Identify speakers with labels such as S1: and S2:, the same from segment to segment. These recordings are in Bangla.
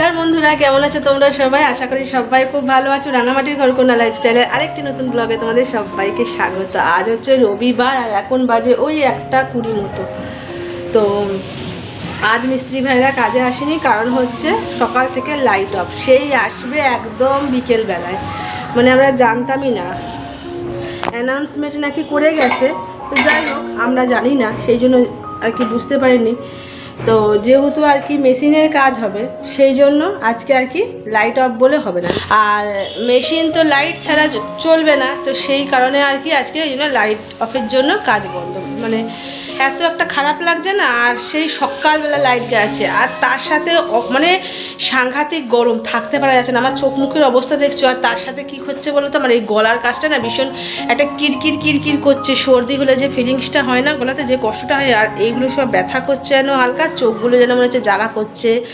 S1: নমস্কার বন্ধুরা, কেমন আছো তোমরা সবাই? আশা করি সবাই খুব ভালো আছো। রাঙামাটির ঘরকন্যা লাইফস্টাইলের আরেকটি নতুন ব্লগে তোমাদের সবাইকে স্বাগত। আজ হচ্ছে রবিবার, আর এখন বাজে ওই একটা কুড়ি মতো। তো, আজ মিস্ত্রি ভাইরা কাজে আসেনি, কারণ হচ্ছে সকাল থেকে লাইট অফ সেই আসবে একদম বিকেল বেলায় মানে আমরা জানতামই না। অ্যানাউন্সমেন্ট নাকি করে গেছে। তো যাই হোক, আমরা জানি না, সেই জন্য আর কি বুঝতে পারিনি। তো যেহেতু আর কি মেশিনের কাজ হবে, সেই জন্য আজকে আর কি লাইট অফ বলে হবে না। আর মেশিন তো লাইট ছাড়া চলবে না, তো সেই কারণে আর কি আজকে এই জন্য লাইট অফের জন্য কাজ বন্ধ। মানে এত একটা খারাপ লাগছে না, আর সেই সকালবেলা লাইট গেছে। আর তার সাথে মানে সাংঘাতিক গরম, থাকতে পারা যাচ্ছে না। আমার চোখ মুখের অবস্থা দেখছ, আর তার সাথে কি হচ্ছে বলো তো? আমার এই গলার কাজটা না ভীষণ একটা কিরকির কিরকির করছে। সর্দি হলে যে ফিলিংসটা হয় না গলাতে, যে কষ্টটা হয়, আর এইগুলো সব ব্যথা করছে যেন হালকা। চোখগুলো যেন মনে হচ্ছে জ্বালা করছে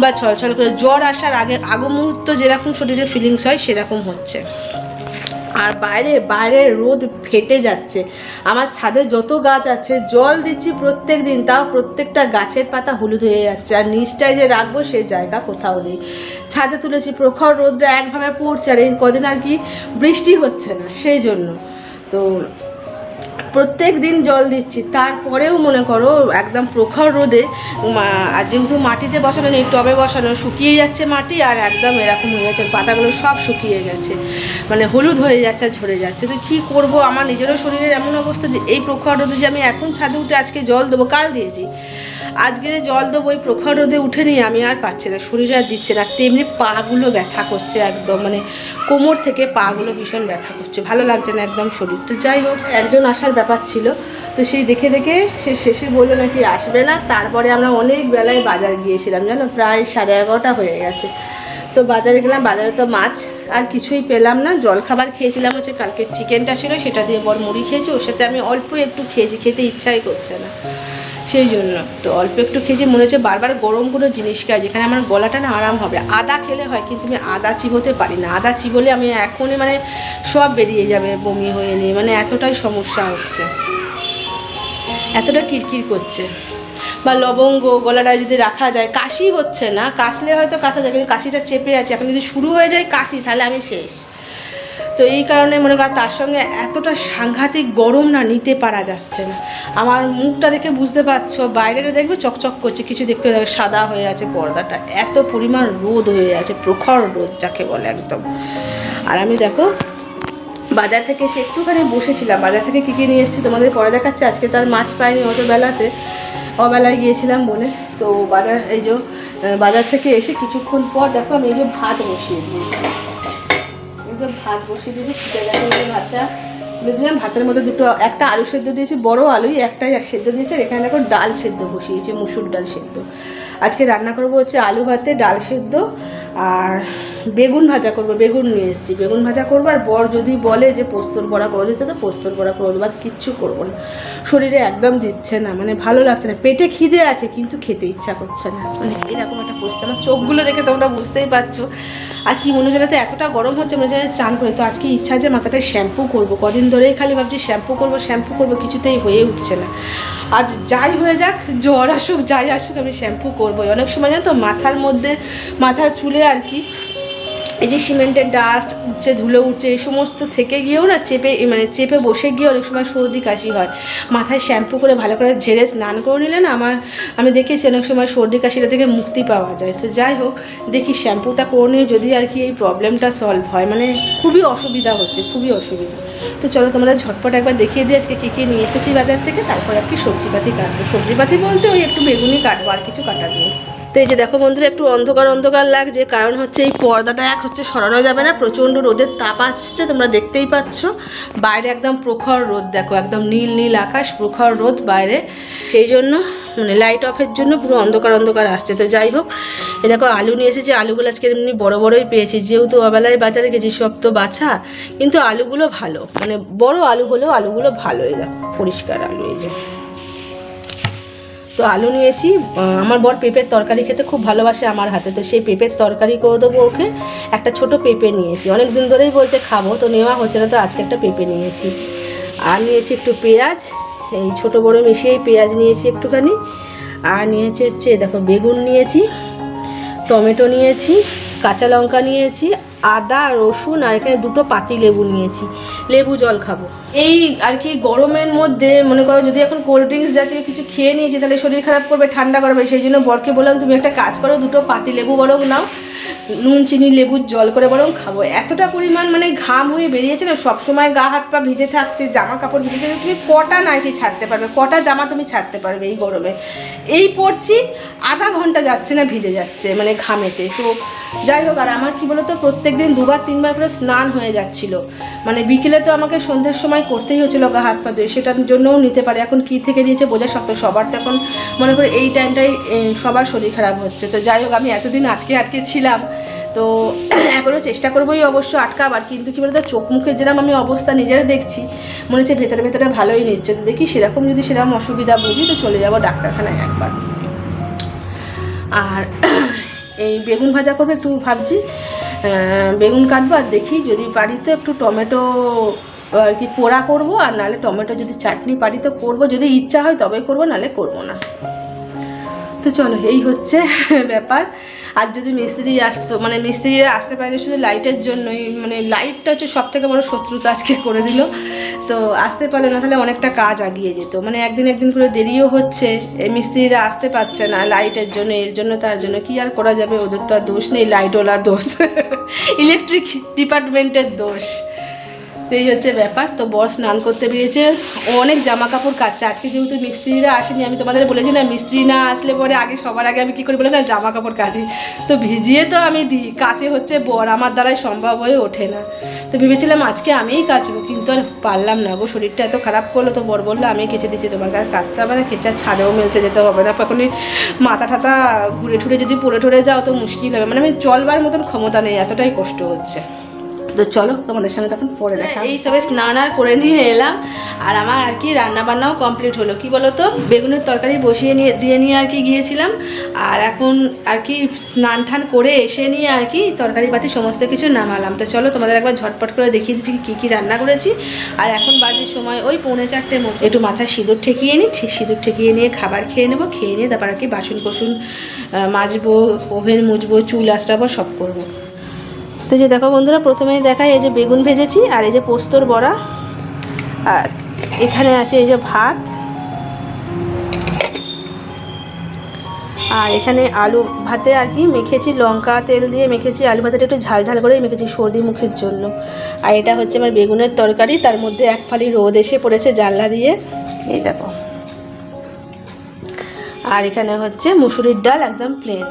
S1: বা ছলছল করে। জ্বর আসার আগে, আগ মুহূর্ত যেরকম শরীরে ফিলিংস হয়, সেরকম হচ্ছে। আর বাইরে বাইরে রোদ ফেটে যাচ্ছে। আমার ছাদে যত গাছ আছে, জল দিচ্ছি প্রত্যেক দিন, তাও প্রত্যেকটা গাছের পাতা হলুদ হয়ে যাচ্ছে। আর নিচটায় যে রাখব, সে জায়গা কোথাও নেই। ছাদে তুলেছি, প্রখর রোদটা একভাবে পড়ছে। আর এই কদিন আর কি বৃষ্টি হচ্ছে না, সেই জন্য। তো প্রত্যেক দিন জল দিচ্ছি। তারপরেও মনে করো, একদম প্রখর রোদে আর যেহেতু মাটিতে বসানো নেই, টবে বসানো, শুকিয়ে যাচ্ছে মাটি আর একদম এরকম হয়ে যাচ্ছে, পাতাগুলো সব শুকিয়ে গেছে। মানে হলুদ হয়ে যাচ্ছে ঝরে যাচ্ছে। তো কী করব? আমার নিজেরও শরীরের এমন অবস্থা যে, এই প্রখর রোদে যে আমি এখন ছাদে উঠে আজকে জল দেবো, কাল দিয়েছি। আজকে যে জল দেবো ওই প্রখর রোদে উঠে নিয়ে আমি আর পাচ্ছি না, শরীরে আর দিচ্ছে না। তেমনি পাগুলো ব্যথা করছে একদম মানে কোমর থেকে পাগুলো ভীষণ ব্যথা করছে। ভালো লাগছে না একদম শরীর। তো যাই হোক, একজন আসার ব্যাপার ছিল। তো সেই দেখে দেখে সে শেষে বলল নাকি আসবে না। তারপরে আমরা অনেক বেলায় বাজার গিয়েছিলাম, জানো? প্রায় সাড়ে এগারোটা হয়ে গেছে। তো বাজারে গেলাম, বাজারে তো মাছ আর কিছুই পেলাম না। জল খাবার খেয়েছিলাম, হচ্ছে কালকে চিকেনটা ছিল, সেটা দিয়ে বর মুড়ি খেয়েছি। ওর সাথে আমি অল্প একটু খেয়েছি, খেতে ইচ্ছাই করছে না। সেই জন্য। তো অল্প একটু খেয়েছি, মনে হচ্ছে বারবার গরম কোনো জিনিস খাই, যেখানে আমার গলাটা না আরাম হবে। আদা খেলে হয়, কিন্তু আমি আদা চিবোতে পারি না। আদা চিবোলে আমি এখনই মানে সব বেরিয়ে যাবে, বমি হয়ে নিয়ে মানে এতটাই সমস্যা হচ্ছে। এতটা কিরকির করছে। বা লবঙ্গ গলাটা যদি রাখা যায়, কাশি হচ্ছে না, কাশলে হয়তো কাশা যায়, কিন্তু কাশিটা চেপে আছে। এখন যদি শুরু হয়ে যায়, কাশি, তাহলে আমি শেষ। তো এই কারণে মনে কর তার সঙ্গে এতটা সাংঘাতিক গরম না নিতে পারা যাচ্ছে না। আমার মুখটা দেখে বুঝতে পারছ, বাইরেটা দেখবে চকচক করছে, কিছু দেখতে পাবে সাদা হয়ে আছে পর্দাটা। এত পরিমাণ রোদ হয়ে আছে, প্রখর রোদ যাকে বলে একদম। আর আমি দেখো, বাজার থেকে এসে একটুখানি বসেছিলাম। বাজার থেকে কী কী নিয়ে এসেছি তোমাদের পরে দেখাচ্ছে। আজকে তার মাছ পাইনি অত বেলাতে। অবেলায় গিয়েছিলাম বলে। তো বাজার, এই যে, বাজার থেকে এসে কিছুক্ষণ পর দেখো আমি এই যে ভাত বসিয়ে দিয়েছি। এই ভাত বসিয়ে দিয়েছি ফুটে গেছে ভাতটা তুলে ভাতের মধ্যে দুটো, একটা আলু সেদ্ধ দিয়েছি, বড় আলুই, একটাই সেদ্ধ দিয়েছে, আর এখানে দেখো ডাল সেদ্ধ বসিয়েছি, মুসুর ডাল সেদ্ধ। আজকে রান্না করব হচ্ছে আলু ভাতে ডাল সেদ্ধ, আর বেগুন ভাজা করব, বেগুন নিয়ে এসেছি। বেগুন ভাজা করব আর বর যদি বলে যে পোস্তর বড়া করে দিতে তো পোস্তর বড়া করে দেবো আর কিচ্ছু করব না। শরীরে একদম দিচ্ছে না মানে ভালো লাগছে না। পেটে খিদে আছে, কিন্তু খেতে ইচ্ছা করছে না। মানে এরকম একটা পরিস্থিতি। আমার চোখগুলো দেখে তোমরা বুঝতেই পারছ। আর কি মনে হচ্ছে এতটা গরম হচ্ছে, মনে হচ্ছে চান করে। তো আজকে ইচ্ছা যে মাথাটায় শ্যাম্পু করব। কদিন ধরেই খালি ভাবছি শ্যাম্পু করব শ্যাম্পু করব, কিছুতেই হয়ে উঠছে না। আজ যাই হয়ে যাক, জ্বর আসুক, যাই আসুক, আমি শ্যাম্পু করবোই। অনেক সময় জানো তো, মাথার মধ্যে, মাথার চুলে আর কি এই যে সিমেন্টের ডাস্ট উঠছে ধুলো উঠছে, এই সমস্ত থেকে গিয়েও না চেপে মানে চেপে বসে গিয়ে অনেক সময় সর্দি কাশি হয়। মাথায় শ্যাম্পু করে ভালো করে ঝেড়ে স্নান করে নিলে না আমার, আমি দেখেছি অনেক সময় সর্দি কাশিটা থেকে মুক্তি পাওয়া যায়। তো যাই হোক, দেখি শ্যাম্পুটা করে নিয়ে যদি আর কি এই প্রবলেমটা সলভ হয়। মানে খুবই অসুবিধা হচ্ছে, খুবই অসুবিধা। তো চলো তোমাদের ঝটপট একবার দেখিয়ে দিই আজকে কী কী নিয়ে এসেছি বাজার থেকে। তারপর আর কি সবজিপাতি কাটবো। সবজিপাতি বলতে ওই একটু বেগুনি কাটবো আর কিছু কাটার নেই। তো এই যে দেখো বন্ধুরা, একটু অন্ধকার অন্ধকার লাগছে কারণ হচ্ছে এই পর্দাটা এক হচ্ছে সরানো যাবে না, প্রচণ্ড রোদের তাপ আসছে, তোমরা দেখতেই পাচ্ছ। বাইরে একদম প্রখর রোদ, দেখো, একদম নীল নীল আকাশ, প্রখর রোদ বাইরে। সেই জন্য মানে লাইট অফের জন্য পুরো অন্ধকার অন্ধকার আসছে। তো যাই হোক, এ দেখো, আলু নিয়ে এসেছি, আলুগুলো আজকে এমনি বড় বড়ই পেয়েছি। যেহেতু অবেলায় বাজারে গেছি, সব তো বাছা, কিন্তু আলুগুলো ভালো মানে বড় আলু হলেও আলুগুলো ভালো এই দেখো, পরিষ্কার আলু এই যে। তো আলু নিয়েছি। আমার বর পেঁপের তরকারি খেতে খুব ভালোবাসে আমার হাতে, তো সেই পেঁপের তরকারি করে দেবো ওকে। একটা ছোট পেঁপে নিয়েছি। অনেক দিন ধরেই বলছে খাব, তো নেওয়া হচ্ছে না, তো আজকে একটা পেঁপে নিয়েছি। আর নিয়েছি একটু পেঁয়াজ, এই ছোট বড় মিশিয়েই পেঁয়াজ নিয়েছি একটুখানি। আর নিয়েছি হচ্ছে, দেখো, বেগুন নিয়েছি, টমেটো নিয়েছি কাঁচা লঙ্কা নিয়েছি, আদা, রসুন আর এখানে দুটো পাতি লেবু নিয়েছি। লেবু জল খাব। এই আর কি গরমের মধ্যে মনে করো যদি এখন কোল্ড ড্রিঙ্কস জাতীয় কিছু খেয়ে নিয়েছি, তাহলে শরীর খারাপ করবে, ঠান্ডা করবে, সেই জন্য বরকে বললাম, তুমি একটা কাজ করো, দুটো পাতি লেবু বরং নাও। নুন, চিনি লেবুর জল করে বরং খাব। এতটা পরিমাণ মানে ঘাম হয়ে বেরিয়েছে না, সবসময় গা, হাত, পা ভিজে থাকছে জামা কাপড় ভিজে থাকছে তুমি কটা নাইটি ছাড়তে পারবে? কটা জামা তুমি ছাড়তে পারবে এই গরমে? এই পরছি আধা ঘণ্টা যাচ্ছে না, ভিজে যাচ্ছে মানে ঘামেতে। তো যাই হোক, আর আমার কি বলতো প্রত্যেক দিন দুবার, তিনবার করে স্নান হয়ে যাচ্ছিল। মানে বিকেলে তো আমাকে সন্ধ্যের সময় করতেই হচ্ছিল গা, হাত, পা দিয়ে সেটার জন্যও নিতে পারে। এখন কি থেকে নিয়েছে বোঝা শক্ত সবার তো এখন মনে করে এই টাইমটাই সবার শরীর খারাপ হচ্ছে। তো যাই হোক, আমি এতদিন আটকে আটকে ছিলাম। তো এখনও চেষ্টা করবোই অবশ্য আটকাবার, কিন্তু কি বলতো, চোখ মুখের যেরকম আমি অবস্থা নিজেরা দেখছি, মনে হচ্ছে ভেতরে ভেতরে ভালোই নিচ্ছে। তো দেখি সেরকম যদি সেরকম অসুবিধা বুঝি, তো চলে যাব ডাক্তারখানায় একবার। আর এই বেগুন ভাজা করব একটু ভাবছি। বেগুন কাটবো আর দেখি যদি পারি তো একটু টমেটো, আর কি পোড়া করব, আর নাহলে টমেটো যদি চাটনি পারি তো করব। যদি ইচ্ছা হয় তবে করব, নাহলে করব না। তো চলো, এই হচ্ছে ব্যাপার। আর যদি মিস্ত্রি আসতো মানে মিস্ত্রিরা আসতে পারেনি শুধু লাইটের জন্যই মানে লাইটটা হচ্ছে সব থেকে বড় শত্রুতা আজকে করে দিল। তো আসতে পারলে না, তাহলে অনেকটা কাজ আগিয়ে যেত। মানে একদিন একদিন করে দেরিও হচ্ছে এই মিস্ত্রিরা আসতে পারছে না লাইটের জন্য, এর জন্য, তার জন্য। কি আর করা যাবে? ওদের তো আর দোষ নেই লাইটওয়ালার দোষ। ইলেকট্রিক ডিপার্টমেন্টের দোষ। তো এই হচ্ছে ব্যাপার। তো বর স্নান করতে বেরিয়েছে। অনেক জামা কাপড় কাচ্ছে আজকে যেহেতু মিস্ত্রিরা আসেনি, আমি তোমাদের বলেছি না, মিস্ত্রি না আসলে পরে আগে, সবার আগে আমি কী করি বলে না জামা কাপড় কাচি তো ভিজিয়ে তো আমি দিই। কাছে হচ্ছে বর, আমার দ্বারাই সম্ভব হয়ে ওঠে না। তো ভেবেছিলাম আজকে আমিই কাচবো, কিন্তু আর পারলাম না গো। শরীরটা এত খারাপ করল, তো বর বলল, আমি কেচে দিচ্ছি তোমার কাছে কাচতে হবে না ছাদেও মেলতে যেতে হবে না। এখনই মাথা ঠাতা ঘুরে ঠুরে যদি পড়ে ঠরে যাও, তো মুশকিল হবে। মানে আমি চলবার মতন ক্ষমতা নেই, এতটাই কষ্ট হচ্ছে। তো চলো তোমাদের সঙ্গে তখন পরে দেখা এই সবে স্নান আর করে নিয়ে এলাম। আর আমার আর কি রান্না বান্নাও কমপ্লিট হলো। কি বলো তো বেগুনের তরকারি বসিয়ে নিয়ে দিয়ে নিয়ে আর কি গিয়েছিলাম। আর এখন আর কি স্নান টান করে এসে নিয়ে আর কি তরকারি পাতি সমস্ত কিছু নামালাম। তো চলো তোমাদের একবার ঝটপট করে দেখিয়ে দিচ্ছি কী কী রান্না করেছি। আর এখন বাজে সময় ওই পৌনে চারটের মতো একটু মাথায় সিঁদুর ঠেকিয়ে নিই। ঠিক সিঁদুর ঠেকিয়ে নিয়ে খাবার খেয়ে নেব। খেয়ে নিয়ে তারপর আর কি বাসন কোসন মাজবো ওভেন মুছবো চুল আঁচড়াবো সব করব। তো যে দেখো বন্ধুরা, প্রথমেই দেখাই এই যে বেগুন ভেজেছি আর এই যে পোস্তর বড়া। আর এখানে আছে এই যে ভাত। আর এখানে আলু ভাতে আর কি মেখেছি, লঙ্কা তেল দিয়ে মেখেছি, আলু ভাতেটা একটু ঝাল ঝাল করে মেখেছি সর্দি মুখের জন্য। আর এটা হচ্ছে আমার বেগুনের তরকারি, তার মধ্যে এক ফালি রোদ এসে পড়েছে জানলা দিয়ে। এই দেখো। আর এখানে হচ্ছে মুসুরির ডাল একদম প্লেন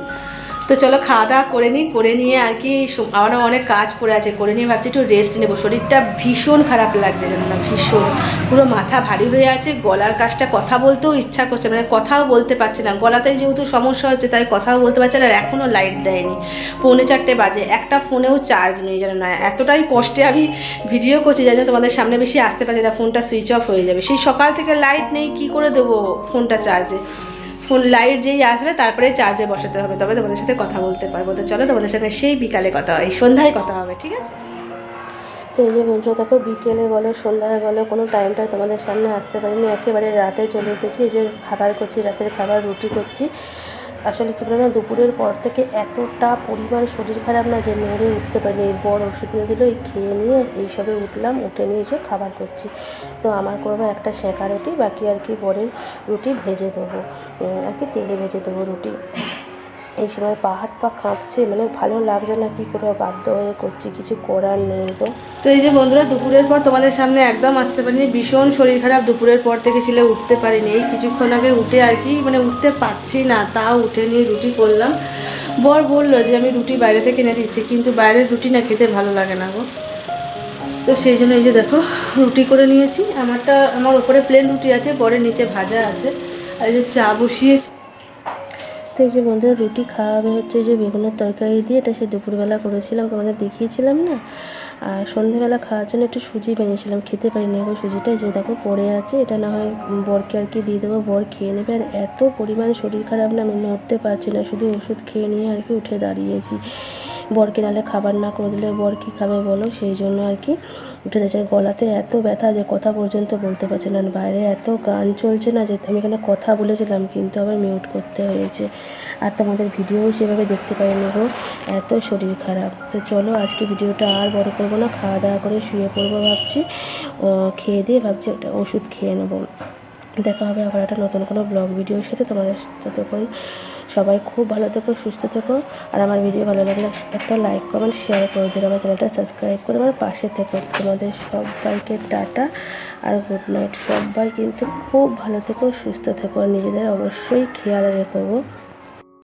S1: তো চলো খাওয়া দাওয়া করে নিই, করে নিয়ে আর কি আমারও অনেক কাজ পড়ে আছে, করে নিয়ে ভাবছি একটু রেস্ট নেব। শরীরটা ভীষণ খারাপ লাগছে যেন না, ভীষণ। পুরো মাথা ভারী হয়ে আছে, গলার কাজটা কথা বলতেও ইচ্ছা করছে মানে কথাও বলতে পারছি না। গলাতে যেহেতু সমস্যা হচ্ছে, তাই কথাও বলতে পারছি না, আর এখনও লাইট দেয়নি। পৌনে চারটে বাজে, একটা ফোনেও চার্জ নেই যেন না। এতটাই কষ্টে আমি ভিডিও করছি জানি তোমাদের সামনে বেশি আসতে পারছি না, ফোনটা সুইচ অফ হয়ে যাবে। সেই সকাল থেকে লাইট নেই, কি করে দেবো ফোনটা চার্জে ফোন লাইট যেই আসবে, তারপরে চার্জে বসাতে হবে। তবে তোমাদের সাথে কথা বলতে পারব তো। চলো তোমাদের সাথে সেই বিকালে কথা হয়, সন্ধ্যায় কথা হবে, ঠিক আছে? তো এই যে বন্ধুরা দেখো বিকেলে বলো, সন্ধ্যায় বলো, কোনো টাইমটা তোমাদের সামনে আসতে পারিনি। একেবারে রাতে চলে এসেছি। এই যে খাবার করছি, রাতের খাবার, রুটি করছি। আসলে কী বলে না, দুপুরের পর থেকে এতটা পরিমাণ শরীর খারাপ না যে মেরে উঠতে পারিনি। বড় ওষুধ নিয়ে দিল, এই খেয়ে নিয়ে এইসবে উঠলাম, উঠে নিয়ে এসে খাবার করছি। তো আমার করব একটা শেখা রুটি, বাকি আর কি বরের রুটি ভেজে দেবো। আর কি তেলে ভেজে দেবো রুটি। এই সময় পা হাত পা কাঁপছে মানে ভালো লাগছে না কি করে বাধ্য হয়ে করছি, কিছু করার নেই তো। তো এই যে বন্ধুরা, দুপুরের পর তোমাদের সামনে একদম আসতে পারিনি, ভীষণ শরীর খারাপ, দুপুরের পর থেকে ছিল উঠতে পারিনি। এই কিছুক্ষণ আগে উঠে আর কি মানে উঠতে পারছি না, তাও উঠে নিয়ে রুটি করলাম। বর বলল যে, আমি রুটি বাইরে থেকে কিনে দিচ্ছি, কিন্তু বাইরের রুটি না খেতে ভালো লাগে না গো। তো সেই জন্য এই যে দেখো, রুটি করে নিয়েছি। আমারটা, আমার ওপরে প্লেন রুটি আছে, বরের নিচে ভাজা আছে। আর এই যে চা বসিয়েছি। এই যে বন্ধুরা রুটি খাওয়াবে হচ্ছে যে বেগুনের তরকারি দিয়ে, এটা সে দুপুরবেলা করেছিলাম, তোমাদের দেখিয়েছিলাম না? আর সন্ধেবেলা খাওয়ার জন্য একটু সুজি বেনেছিলাম খেতে পারিনি এখন সুজিটা যে দেখো পড়ে আছে, এটা না হয় বরকে আর কি দিয়ে দেবো, বর খেয়ে নেবে, আর এত পরিমাণ শরীর খারাপ না, আমি নড়তে পারছি না, শুধু ওষুধ খেয়ে নিয়ে আর কি উঠে দাঁড়িয়েছি।
S2: বরকে নালে খাবার না করে দিলে বর কী খাবে বলো? সেই জন্য আর কি উঠে দিয়েছে গলাতে এত ব্যথা যে কথা পর্যন্ত বলতে পারছে না। বাইরে এত গান চলছে না যে আমি এখানে কথা বলেছিলাম, কিন্তু আবার মিউট করতে হয়েছে। আর তোমাদের ভিডিও সেভাবে দেখতে পাইনি গো। এত শরীর খারাপ। তো চলো আজকে ভিডিওটা আর বড় করব না। খাওয়া দাওয়া করে শুয়ে পড়ব ভাবছি। খেয়ে দিয়ে ভাবছি একটা ওষুধ খেয়ে নেব। দেখা হবে আবার একটা নতুন কোনো ব্লগ ভিডিওর সাথে তোমাদের ততক্ষণ। সবাই খুব ভালো থেকো, সুস্থ থেকো। আর আমার ভিডিও ভালো লাগলে একটা লাইক কমেন্ট শেয়ার করে দিন আমার চ্যানেলটা সাবস্ক্রাইব করে আমার পাশে থেকো। তোমাদের সবাইকে টাটা আর গুড নাইট সবাই কিন্তু খুব ভালো থেকো, সুস্থ থেকো। আর নিজেদের অবশ্যই খেয়াল রেখো।